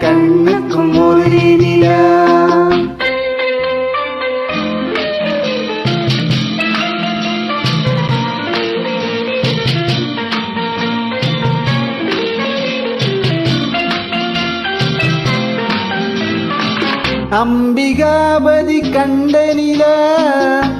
கண்ணுக்கும் ஒரே நில. அம்பிகாபதி கண்ட நில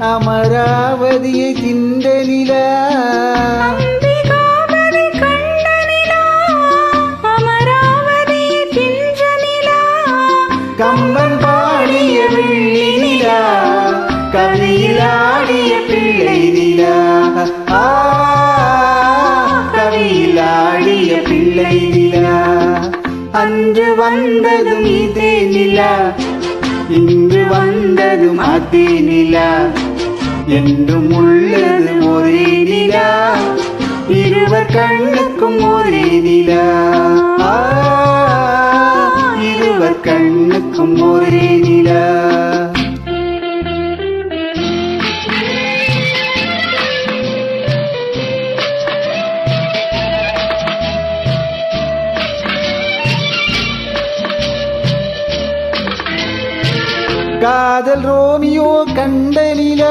அமராவதியை திண்ட நிலா. கம்பன் பாடிய வெள்ளி நிலா கவியில் ஆடிய பிள்ளை நிலா. ஆ, கவியில் ஆடிய பிள்ளை நிலா. அன்று வந்ததும் இதே நிலா இன்று வந்ததும் அதே நிலா. என்றும் உள்ளது ஒரே நிலா இருவர் கண்ணுக்கும் ஒரே நிலா. இருவர் கண்ணுக்கும் ஒரே நிலா காதல் ரோமியோ கண்ட நில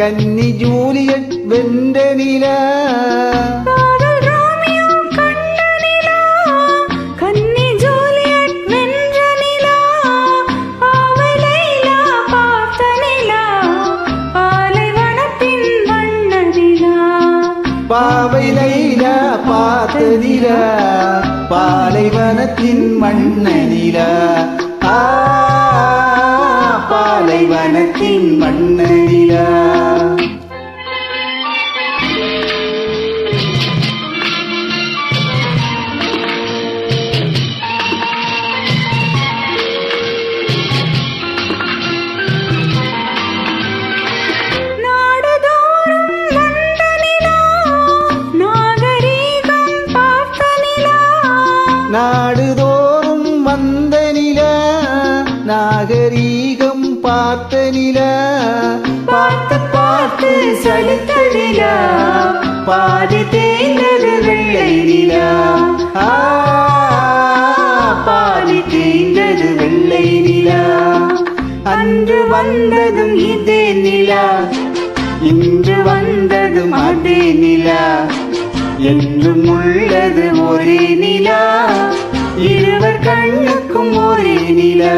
கன்னி ஜூலியட் வென்ற நில பாவை லைல பார்த்த நில. பாலைவனத்தின் மண்ண நில. ஆ, பாலைவனத்தின் மண்ண நாகரீகம் பார்த்த நில பார்த்து பார்த்து சலித்த நிலா பாதி தேய்ந்தது வெள்ளை நிலா. பாதி தேய்ந்தது வெள்ளை நிலா. அன்று வந்ததும் இதே நிலா இன்று வந்ததும் அதே நிலா. என்றும் உள்ளது ஒரே நிலா இருவர் கண்ணுக்கும் ஒரே நிலா.